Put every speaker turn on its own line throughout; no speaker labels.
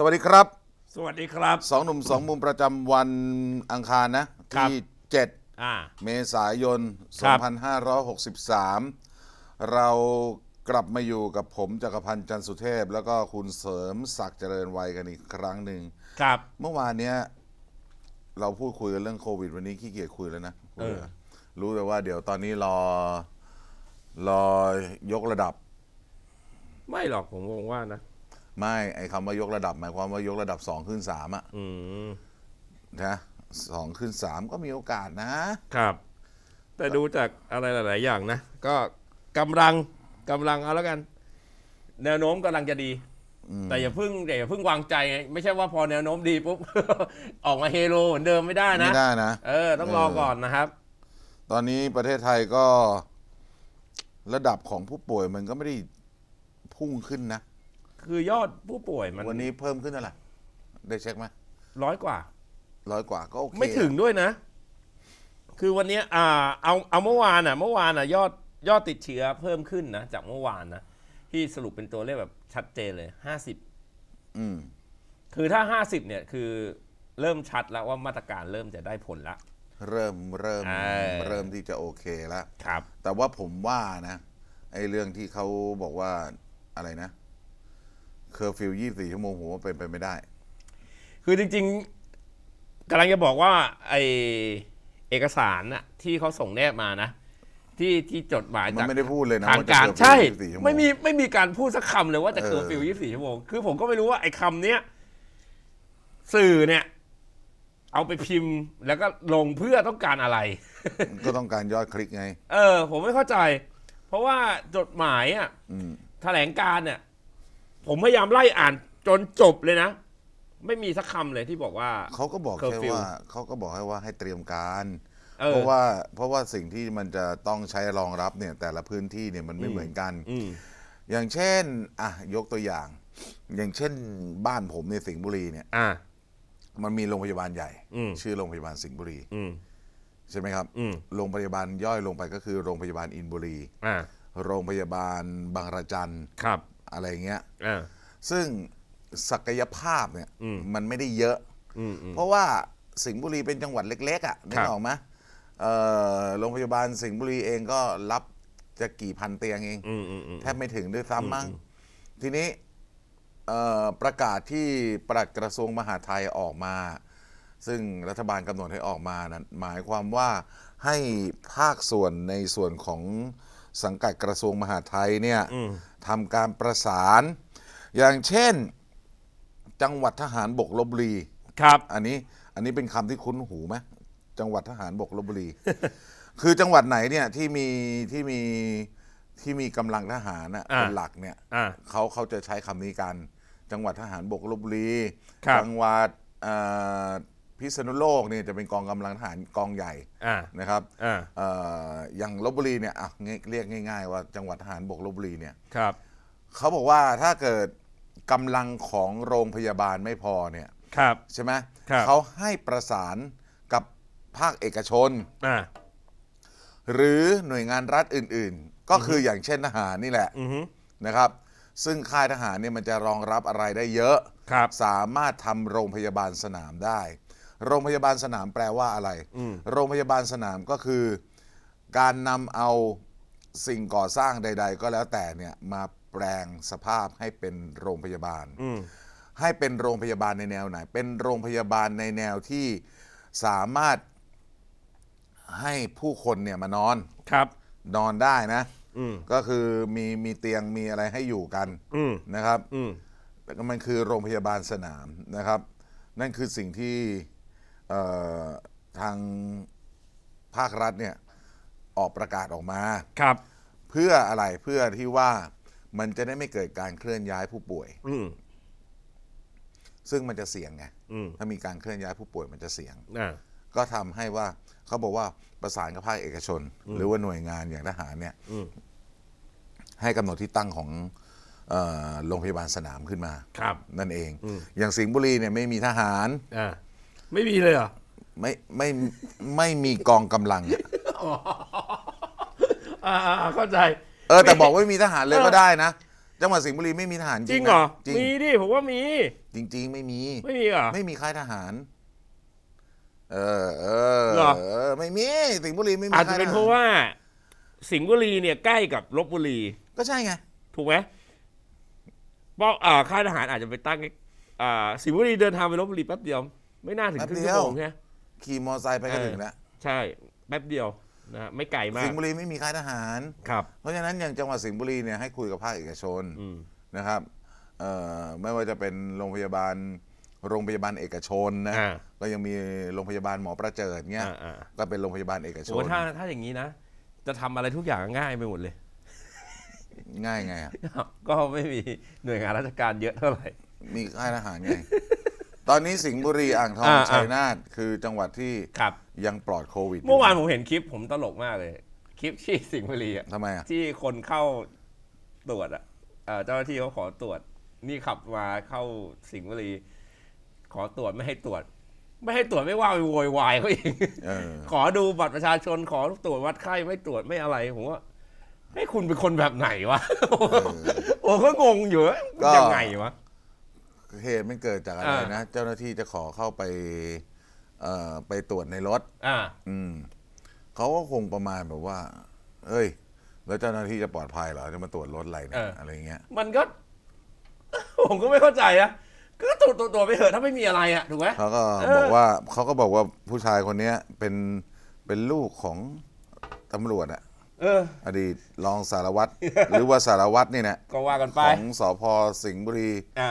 สวัสดีครับ
สวัสดีครับ
สองหนุ่มสองมุมประจำวันอังคารนะ
ครับ
ที่7
อ่า
เมษายน
ครับ
2563 เรากลับมาอยู่กับผมจักรพันธ์จันทร์สุเทพ แล้วก็คุณเสริมศักดิ์เจริญวัยกันอีกครั้งหนึ่ง
ครับ
เมื่อวานเนี้ยเราพูดคุยกันเรื่องโควิด วันนี้ขี้เกียจคุยแล้วนะ
เออ
รู้แต่ว่าเดี๋ยวตอนนี้รอรอยกระดับ
ไม่หรอกผมคงว่านะ
ไม่ไอ้คำว่ายกระดับ หมายความว่ายกระดับสองขึ้นสามอะ
อืม
นะสองขึ้นสามก็มีโอกาสนะ
ครับ แต่ดูจากอะไรหลาย ๆ อย่างนะ ก็กำลังกำลังเอาแล้วกัน แนวโน้มกำลังจะดี แต่อย่าเพิ่งอย่าเพิ่งวางใจไงไม่ใช่ว่าพอแนวโน้มดีปุ๊บ ออกมาเฮโรเหมือนเดิมไม่ได้นะ
ไม่ได้นะ
เออ ต้องรอก่อนนะครับ
ตอนนี้ประเทศไทยก็ระดับของผู้ป่วยมันก็ไม่ได้พุ่งขึ้นนะ
คือยอดผู้ป่วยมัน
วันนี้เพิ่มขึ้นเท่าไหร่ได้เช็คไหม
ร้อยกว่า
ร้อยกว่าก็โอเค
ไม่ถึงด้วยนะ คือวันเนี้ยอ่าเอาเอาเมื่อวานอะ เมื่อวานอะยอดยอดติดเชื้อเพิ่มขึ้นนะจากเมื่อวานนะที่สรุปเป็นตัวเลขแบบชัดเจนเลยห้าสิบ
อืม
คือถ้าห้าสิบเนี่ยคือเริ่มชัดแล้วว่ามาตรการเริ่มจะได้ผลละ
เริ่มเริ่ม
เออ
เริ่มที่จะโอเคแล้ว
ครับ
แต่ว่าผมว่านะไอ้เรื่องที่เขาบอกว่าอะไรนะ เคอร์ฟิวยี่สี่ชั่วโมงผมว่าเป็นไปไม่ได้
คือจริงๆกำลังจะบอกว่าไอเอกสารน่ะที่เขาส่งแนบมานะ ที่ที่จดหมาย
มัน
จาก
ไม่ได้พูดเลยนะ
ทาง
ว่าจะ
การ
curfew
ใช่
24ชั่วโมง
ไม่มีไม่มีการพูดสักคำเลยว่าจะ
เออ
เคอร์ฟิว24 ชั่วโมง คือผมก็ไม่รู้ว่าไอ้คำเนี้ยสื่อเนี่ย เอาไปพิมพ์แล้วก็ลงเพื่อต้องการอะไร
ก็ต้องการยอดคลิกไง
เออ ผมไม่เข้าใจ เพราะว่าจดหมายอะ
อืม
แถลงการเนี่ย ผมพยายามไล่อ่านจนจบเลยนะ ไม่มีสักคำเลยที่บอกว่า
เขาก็บอกแค่
curfew
ว่าเขาก็บอกให้ว่าให้เตรียมการ
เอ
เพ
อ
ราะว่าเพราะว่าสิ่งที่มันจะต้องใช้รองรับเนี่ยแต่ละพื้นที่เนี่ยมันไม่
อืม
เหมือนกัน
อืม
อย่างเช่นอะยกตัวอย่าง อย่างเช่นบ้านผมในสิงห์บุรีเนี่ย
อ่า
มันมีโรงพยาบาลใหญ่
อืม
ชื่อโรงพยาบาลสิงห์บุรี
อืม
ใช่ไหมครับ
อืม
โรงพยาบาลย่อยลงไปก็คือโรงพยาบาลอินบุรี
อ่า
โรงพยาบาลบางระจัน
ครับ
อะไรเงี้ย
อ่า
ซึ่งศักยภาพเนี่ย
อืม
มันไม่ได้เยอะ
อืมอืม
เพราะว่าสิงห์บุรีเป็นจังหวัดเล็ก ๆ อะนึ
ครั
ก
บ
ออกไหมเอ่อโรงพยาบาลสิงห์บุรีเองก็รับจะกี่พันเตียงเอง
อืมอืมอืม
แทบไม่ถึงด้วยซ้ำมั้ง
อืม
ทีนี้เอ่อประกาศที่ปลัดกระทรวงมหาดไทยออกมา ซึ่งรัฐบาลกำหนดให้ออกมานั้นหมายความว่าให้ภาคส่วนในส่วนของ สังกัดกระทรวงมหาดไทยเนี่ย
อืม
ทำการประสาน อย่างเช่น จังหวัดทหารบกลบบุรี
ครับ
อันนี้อันนี้เป็นคำที่คุ้นหูไหมจังหวัดทหารบกลบบุรี คือจังหวัดไหนเนี่ยที่มีที่มีที่มีกำลังทหารน่ะ
อ่า
เป็นหลักเนี่ย
อ่า
เขาเขาจะใช้คำนี้กัน จังหวัดทหารบกลบบุรี
ครับ
จังหวัดเอ่อ พิษณุโลกเนี่ยจะเป็นกองกำลังทหารกองใหญ่
อ่า
นะครับ
อ่า
เอ่ออย่างลบบุรีเนี่ยอะง่ายเรียกง่าย ๆ ว่าจังหวัดทหารบกลบบุรีเนี่ย
ครับ
เขาบอกว่าถ้าเกิดกำลังของโรงพยาบาลไม่พอเนี่ย
ครับ
ใช่ไหม
ครับ
เขาให้ประสานกับภาคเอกชน
อ่า
หรือหน่วยงานรัฐอื่นๆ ก็คืออย่างเช่นทหารนี่แหละ
อือฮึ
นะครับ ซึ่งค่ายทหารเนี่ยมันจะรองรับอะไรได้เยอะ
ครับ
สามารถทำโรงพยาบาลสนามได้ โรงพยาบาลสนามแปลว่าอะไร
อืม
โรงพยาบาลสนามก็คือ การนำเอาสิ่งก่อสร้างใด ๆ ก็แล้วแต่เนี่ยมาแปลงสภาพให้เป็นโรงพยาบาล
อืม
ให้เป็นโรงพยาบาลในแนวไหน เป็นโรงพยาบาลในแนวที่สามารถให้ผู้คนเนี่ยมานอน
ครับ
นอนได้นะ
อืม
ก็คือมีมีเตียงมีอะไรให้อยู่กัน
อืม
นะครับ
อืม
แต่ก็มันคือโรงพยาบาลสนามนะครับ นั่นคือสิ่งที่เอ่อ ทางภาครัฐเนี่ยออกประกาศออกมา
ครับ
เพื่ออะไรเพื่อที่ว่ามันจะได้ไม่เกิดการเคลื่อนย้ายผู้ป่วย
อืม
ซึ่งมันจะเสี่ยงไง
อืม
ถ้ามีการเคลื่อนย้ายผู้ป่วยมันจะเสี่ยง
อ่า
ก็ทำให้ว่าเขาบอกว่าประสานกับภาคเอกชน หรือว่าหน่วยงานอย่างทหารเนี่ย
อืม
ให้กำหนดที่ตั้งของเอ่อโรงพยาบาลสนามขึ้นมา
ครับ
นั่นเอง
อืม
อย่างสิงห์บุรีเนี่ยไม่มีทหาร
อ่า ไม่มีเลยเหรอ
ไม่ไม่ไม่มีกองกำลังอะ
อ่าอ่าอ่าเข้าใจ
เออแต่บอกว่าไม่มีทหารเลยก็ได้นะ จังหวัดสิงห์บุรีไม่มีทหาร
จริงเหรอ
นะจริง
มีดิผมว่ามี
จริงๆไม่มี
ไม่มีเหรอ
ไม่มีค่ายทหาร เออเออ
เหรอ
เออ ไม่มีสิงห์บุรีไม่มี
อาจจะ
ค่ย
เป็น
ทห
เพราะว่า สิงห์บุรีเนี่ยใกล้กับลบบุรี
ก็ใช่ไง
ถูกไหมเพราะอ่าค่ายทหารอาจจะไปตั้งอ่าสิงห์บุรีเดินทางไปลบบุรีแป๊บเดียว ไม่น่าถึง
แป๊บ
ครึ่ง
เดี
ชั่
ยว
วโมงใช่ไหม
ขี่มอไซค์ไปก็
เออ
ถึงแล้ว
ใช่ แป๊บเดียวนะฮะไม่ไกลมา
สิ
ก
งห์บุรีไม่มีค่ายทหาร
ครับ
เพราะฉะนั้นอย่างจังหวัดสิงห์บุรีเนี่ยให้คุยกับภาคเอกชน
อืม
นะครับเอ่อไม่ว่าจะเป็นโรงพยาบาลโรงพยาบาลเอกชนนะ
อ่า
ก็ยังมีโรงพยาบาลหมอประเจิดเงี้ย
อ่าอ่า
ก็เป็นโรงพยาบาลเอกช
โอ้
น
ถ้าถ้าอย่างนี้นะ จะทำอะไรทุกอย่างง่ายไปหมดเลย
ง่ายไงอะ
ก็ไม่มีหน่วยงานราชการเยอะเท่าไหร่
มีค่ายทหารไง ตอนนี้สิงห์บุรีอ่างทอง
อ่า
ชัยนาทคือจังหวัดที่
ครับ
ยังปลอดโควิดยู่
เมื่อวานผมเห็นคลิปผมตลกมากเลย คลิปที่สิงห์บุรีอะ
ทำไมอะ
ที่คนเข้าตรวจอะเอ่อเจ้าหน้าที่เขาขอตรวจ นี่ขับมาเข้าสิงห์บุรี ขอตรวจไม่ให้ตรวจ ไม่ให้ตรวจไม่ว่าไปโวยวายเขาอีก
เออ
ขอดูบัตรประชาชนขอตรวจวัดไข้ไม่ตรวจไม่อะไรผมว่าให้คุณเป็นคนแบบไหนวะโอ้ก็งงอยู่ว่า
ก็
ยังไงวะ
เหตุมันเกิดจากอะไร
อ่า
นะ เจ้าหน้าที่จะขอเข้าไป เอ่อไปตรวจในรถ
อ่า
อืมเขาก็คงประมาณแบบว่า เอ้ย แล้วเจ้าหน้าที่จะปลอดภัยเหรอจะมาตรวจรถอะไรเนี่
เอยออ
อะไรเงี้ย
มันก็ ผมก็ไม่เข้าใจนะก็ตรวจตรวจตรวจไปเถอะถ้าไม่มีอะไรอะถูกไหม
เขาก็
เออ
บอกว่าเขาก็บอกว่าผู้ชายคนเนี้ยเป็นเป็นลูกของตำรวจอะ
เออ
อดีตรองสารวัตร หรือว่าสารวัตรนี่แหละ
ก็ว่ากันไป
ของสพสิงห์บุรี
อ่า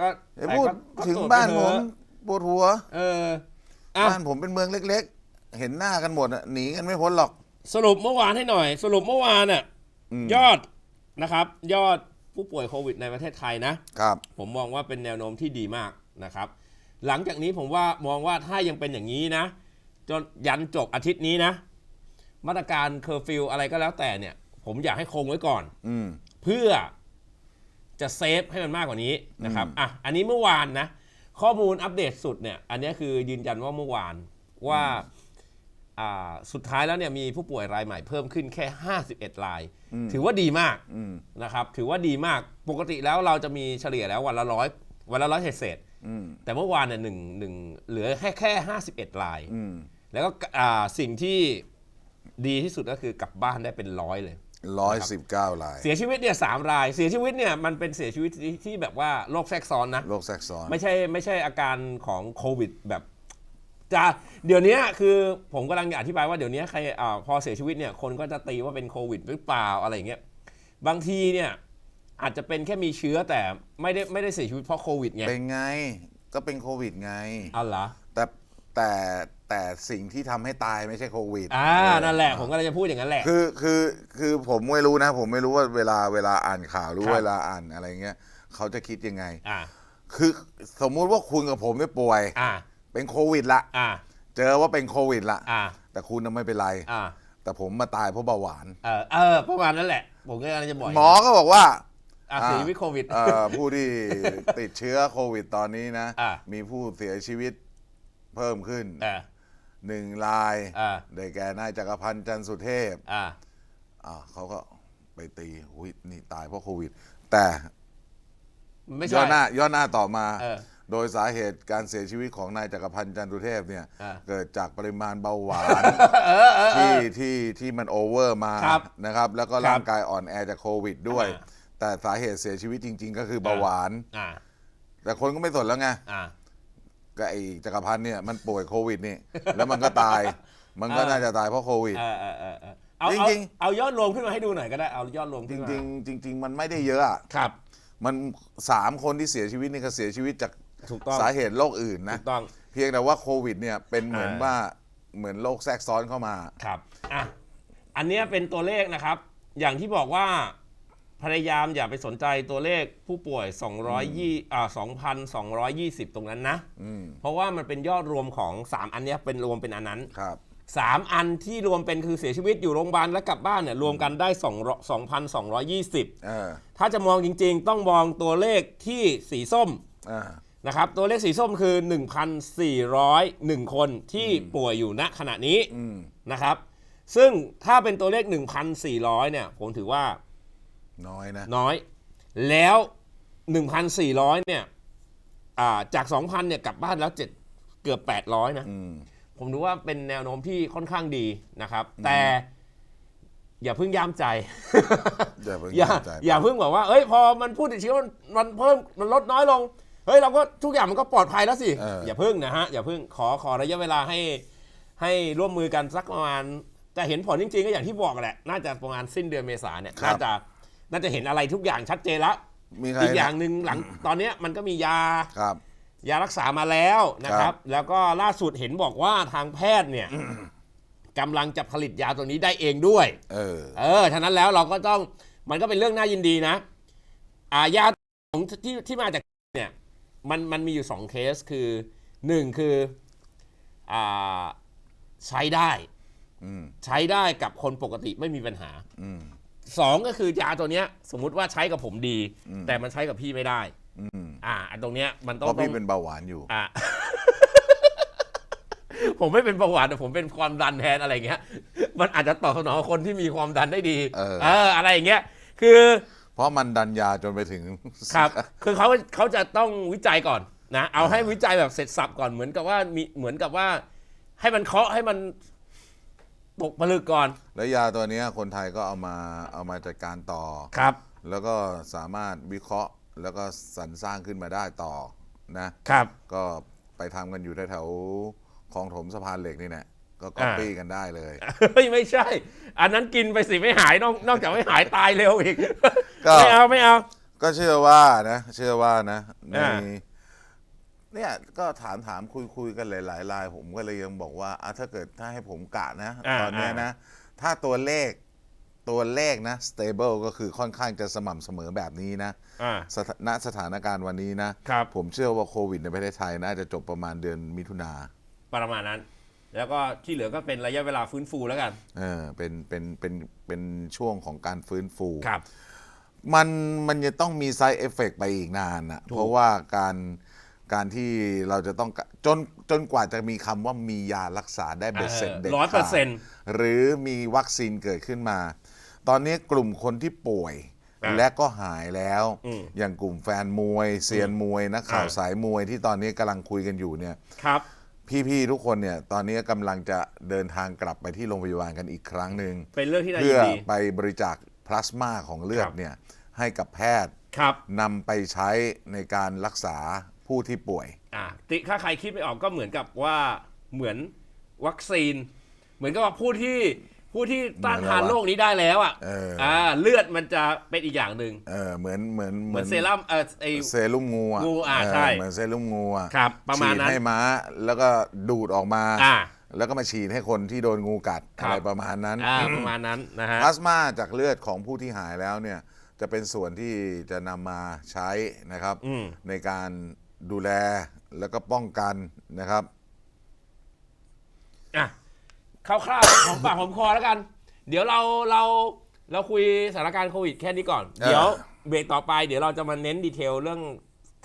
ก็
ไอ้พูด
แต่ก็
ถึง
ตรวจ
บ้าน
ไป
ผ
เถ
ม
อะ
ปวดหัว
เอออะ
บ้านผมเป็นเมืองเล็ก ๆ เห็นหน้ากันหมดอะหนีกันไม่พ้นหรอก
สรุปเมื่อวานให้หน่อย สรุปเมื่อวานน่ะ
อืม
ยอดนะครับ ยอดผู้ป่วยโควิดในประเทศไทยนะ
ครับ
ผมมองว่าเป็นแนวโน้มที่ดีมากนะครับ หลังจากนี้ผมว่ามองว่าถ้ายังเป็นอย่างนี้นะจนยันจบอาทิตย์นี้นะ มาตรการเคอร์ฟิวอะไรก็แล้วแต่เนี่ย ผมอยากให้คงไว้ก่อน
อืม
เพื่อ จะเซฟให้มันมากกว่านี้นะครับ
อืม
อะอันนี้เมื่อวานนะ ข้อมูลอัปเดตสุดเนี่ย อันนี้คือยืนยันว่าเมื่อวานว่าอ่าสุดท้ายแล้วเนี่ยมีผู้ป่วยรายใหม่เพิ่มขึ้นแค่ 51 ราย ถือว่าดีมาก
อืม
นะครับ ถือว่าดีมากปกติแล้วเราจะมีเฉลี่ยแล้ววันละร้อยวันละร้อยเศษ
อืม
ๆแต่เมื่อวานเนี่ยหนึ่งหนึ่งเหลือแค่แค่ 51 ราย
อืม
แล้วก็อ่าสิ่งที่ดีที่สุดก็คือกลับบ้านได้เป็นร้อยเลย
ร้อยสิบเก้าลาย
เสียชีวิตเนี่ยสามราย เสียชีวิตเนี่ยมันเป็นเสียชีวิตที่ที่แบบว่าโรคแทรกซ้อนนะ
โรคแทรกซ้อน
ไม่ใช่ไม่ใช่อาการของโควิดแบบจะเดี๋ยวนี้คือผมกำลังจะอธิบายว่าเดี๋ยวนี้ใครอ่าพอเสียชีวิตเนี่ยคนก็จะตีว่าเป็นโควิดหรือเปล่าอะไรอย่างเงี้ยบางทีเนี่ยอาจจะเป็นแค่มีเชื้อแต่ไม่ได้ไม่ได้เสียชีวิตเพราะโควิดไง
เป็นไงก็เป็นโควิดไง
อ๋อเหรอ
แต่แต่ แต่สิ่งที่ทำให้ตายไม่ใช่โควิด
อ่า
เออ
นั่นแหละ ผมก็เลยจะพูดอย่างนั้นแหละ
คือคือคือผมไม่รู้นะ ผมไม่รู้ว่าเวลาเวลาอ่านข่าวหรือ
ครับ
เวลาอ่านอะไรเงี้ยเขาจะคิดยังไง
อ่า
คือสมมุติว่าคุณกับผมไม่ป่วย
อ่า
เป็นโควิดละ
อ่า
เจอว่าเป็นโควิดละ
อ่า
แต่คุณน่ะไม่เป็นไร
อ่า
แต่ผมมาตายเพราะเบาหวาน
เออเออประมาณนั้นแหละ ผมก็กำลังจะบอก
หมอก็บอกว่า
อ่าเสียชีวิตโควิด
เอ่อ ผู้ที่ติดเชื้อโควิดตอนนี้นะ
อ่า
มีผู้เสียชีวิตเพิ่มขึ้น
อ่า
หนึ่งราย
อ่า
ได้แก่นายจักรพันธ์จันทร์สุเทพ
อ่า
อ่าเขาก็ไปตีหุยนี่ตายเพราะโควิด แต่
ไม่
ย้
ใช่
อนหน้าย้อนหน้าต่อมา
เออ
โดยสาเหตุการเสียชีวิตของนายจักรพันธ์จันทร์สุเทพเนี่ย
อ่า
เกิดจากปริมาณเบาหวานที่ที่ที่มันโอเวอร์มา
ครับ
นะครับ แล้วก็
ครับ
ร่างกายอ่อนแอจากโควิดด้วย
อ่า
แต่สาเหตุเสียชีวิตจริง ๆ ก็คือเบาหวาน
อ่า
แต่คนก็ไม่สนแล้วไง
อ่า
ก็ไอ้จักรพันธ์เนี่ยมันป่วยโควิดนี่ แล้วมันก็ตาย มันก็
อ่า
น่าจะตายเพราะโควิด
เออเออเออเออเอา
จ
เอา
ริงๆ
เอายอดรวมขึ้นมาให้ดูหน่อยก็ได้เอายอดรวม
จ
ขึ้นมา
ริง ๆ จริง ๆ มันไม่ได้เยอะอะ
ครับ
มันสามคนที่เสียชีวิตนี่ก็เสียชีวิตจาก
ถูกต้อง
สาเหตุโรคอื่นนะ
ถูกต้อง
เพียงแต่ว่าโควิดเนี่ยเป็นเหมือน
อ่า
ว่าเหมือนโรคแทรกซ้อนเข้ามา
ครับอะอันเนี้ยเป็นตัวเลขนะครับ อย่างที่บอกว่า พยายามอย่าไปสนใจตัวเลขผู้ป่วย 220อ่า2,220 ตรงนั้นนะ
อืม
เพราะว่ามันเป็นยอดรวมของ 3 อันเนี้ยเป็นรวมเป็นอันนั้น
ครับ
3 อันที่รวมเป็นคือเสียชีวิตอยู่โรงพยาบาลและกลับบ้านเนี่ยรวมกันได้2 2,220
เออ
ถ้าจะมองจริงๆ ต้องมองตัวเลขที่สีส้ม
อ่า
นะครับ ตัวเลขสีส้มคือ 1,401 คนที่ป่วยอยู่ณขณะนี้
อืม
นะครับ ซึ่งถ้าเป็นตัวเลข 1,400 เนี่ย ผมถือว่า
น้อยนะ
น้อย แล้ว 1,400 เนี่ยอ่าจาก 2,000 เนี่ยกลับบ้านแล้วเจ็ดเกือบ 800 นะ
อืม
ผมดูว่าเป็นแนวโน้มที่ค่อนข้างดีนะครับ แต่อย่าเพิ่งย่ามใจ
อย่าเพิ่ง
อย่า
ใจ
อย่าเพิ่งบอกว่า เอ้ย พอมันพูดติดเชื้อมันมันเพิ่ม มันลดน้อยลง เฮ้ย เราก็ทุกอย่างมันก็ปลอดภัยแล้วสิ
เอออ
อย่าเพิ่งนะฮะ อย่าเพิ่ง ขอ ขอระยะเวลาให้ ให้ร่วมมือกันสักประมาณ แต่เห็นผลจริงๆ ก็อย่างที่บอกแหละ น่าจะประมาณสิ้นเดือนเมษาเนี่ย น่าจะ น่าจะเห็นอะไรทุกอย่างชัดเจนแล้ว
มีใคร
อีกอย่างหนึ่งหลังตอนเนี้ยมันก็มียา
ครับ
ยารักษามาแล้วนะค
ครั
รับ
บ
แล้วก็ล่าสุดเห็นบอกว่าทางแพทย์เนี่ยกำลังจะผลิตยาตัวนี้ได้เองด้วย
เออ
เออฉะนั้นแล้วเราก็ต้องมันก็เป็นเรื่องน่ายินดีนะ อ่ายาของที่ที่มาจากเนี่ยมันมันมีอยู่สองเคสคือหนึ่งคืออ่าใช้ได้
อืม
ใช้ได้กับคนปกติไม่มีปัญหา
อืม
สองก็คือยาตัวเนี้ย สมมุติว่าใช้กับผมดี
อืม
แต่มันใช้กับพี่ไม่ได้
อืม
อ่าอันตรงเนี้ยมันต้อ
เพ
ง
ราะพี่
ต้อง
เป็นเบาหวานอยู่
อะผมไม่เป็นประวัติแต่ผมเป็นความดันแทนอะไรเงี้ย มันอาจจะตอบสนองคนที่มีความดันได้ดี
เออ
เออ อะไรอย่างเงี้ยคือ
เพราะมันดันยาจนไปถึง
ครับ คือเขาเขาจะต้องวิจัยก่อนนะ เอาให้วิจัยแบบเสร็จสับก่อน เหมือนกับว่ามีเหมือนกับว่า ให้มันเคาะให้มัน ตกผลึกก่อน
แล้วยาตัวเนี้ยคนไทยก็เอามาเอามาจัดการต่อ
ครับ
แล้วก็สามารถวิเคราะห์แล้วก็สรรสร้างขึ้นมาได้ต่อนะ
ครับ
ก็ไปทำกันอยู่แถวๆคลองถมสะพานเหล็กนี่แหละก็ก๊อปปี้กันได้เลย
เฮ้ยไม่ใช่ อันนั้นกินไปสิไม่หายนอกนอกจากไม่หายตายเร็วอีก
ก็
ไม่เอาไม่เอา
ก็เชื่อว่านะ เชื่อว่านะใน
อ่า
เนี่ยก็ถามถามคุยคุยกันหลายๆรายผมก็เลยยังบอกว่าอะถ้าเกิดถ้าให้ผมกะนะ
อ่า
ตอนเนี้ยนะ ถ้าตัวเลขตัวเลขนะ stable ก็คือค่อนข้างจะสม่ำเสมอแบบนี้นะ
อ่า
สถาณสถานการณ์วันนี้นะ
ครับ
ผมเชื่อว่าโควิดในประเทศไทยน่าจะจบประมาณเดือนมิถุนา
ประมาณนั้น แล้วก็ที่เหลือก็เป็นระยะเวลาฟื้นฟูแล้วกัน
เออเป็นเป็นเป็นเป็นช่วงของการฟื้นฟู
ครับ
มันมันจะต้องมี side effect ไปอีกนานนะ
ถูก
เพราะว่าการ การที่เราจะต้องกะจนจนกว่าจะมีคำว่ามียารักษาได้เบ็ดเสร็จเด็ด
ร้อยเปอ
ขา
ร์เซ็น
ด
ต์
หรือมีวัคซีนเกิดขึ้นมา ตอนนี้กลุ่มคนที่ป่วย
อะ
และก็หายแล้ว
อืม
อย่างกลุ่มแฟนมวยเซียนมวยนักข่าว
อะ
สายมวยที่ตอนนี้กำลังคุยกันอยู่เนี่ย
ครับ
พี่ๆทุกคนเนี่ยตอนนี้กำลังจะเดินทางกลับไปที่โรงพยาบาลกันอีกครั้งหนึ่ง
เป็นเรื่องที่น่ายิ
เพื่อน
ดี
ไปบริจาคพลาสมาของเลือ
ค
ด
รับ
เนี่ยให้กับแพทย์
ครับ
นำไปใช้ในการรักษาผู้ที่ป่วย
อ่าติถ้าใครคิดไม่ออกก็เหมือนกับว่าเหมือนวัคซีน เหมือนกับว่าผู้ที่ผู้ที่ต้านทาน
เหมือนอะไรวะ
โรคนี้ได้แล้วอะ
เอออ่่า
เลือดมันจะเป็นอีกอย่างหนึ่ง
เออเหมือนเหมือน
เหมือนเซรั่มเออไอ
เซรุ่มงูอะ
งูอะ
เใช่เหมือนเซรุ่มงูอะ
ครับประมาณนั้น
ฉีดให้ม้าแล้วก็ดูดออกมา
อ่า
แล้วก็มาฉีดให้คนที่โดนงูกัด
ครับ
อะไรประมาณนั้น
อ่าประมาณนั้นนะฮะ
พลาสมาจากเลือดของผู้ที่หายแล้วเนี่ย จะเป็นส่วนที่จะนำมาใช้นะครับ
อืม
ในการดูแลแล้วก็ป้องกันนะครับ
อะคร่าวๆของปากของคอแล้วกัน เดี๋ยวเราเราเราคุยสถานการณ์โควิดแค่นี้ก่อน
เออ
เดี๋ยวเบรกต่อไปเดี๋ยวเราจะมาเน้นดีเทลเรื่อง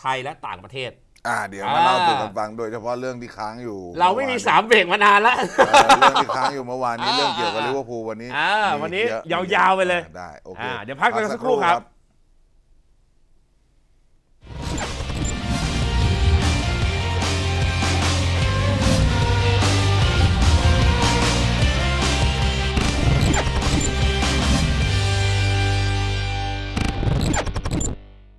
ไทยและต่างประเทศ
อ่าเดี๋ยวมาเล่า
อ่า
สู่กันฟังโดยเฉพาะเรื่องที่ค้างอยู่
เราไม่มีสามเบรกมานานแล้ว
เออเรื่องที่ค้างอยู่เมื่อวานนี้
อ่า
เรื่องเกี่ยวกับลิเวอร์พูลวันนี้
อ่าวันนี้
มีเอะ
ยาวๆไปเลย
ได้โอเค
อ่าเดี๋ยวพักกันสักครู่ครับ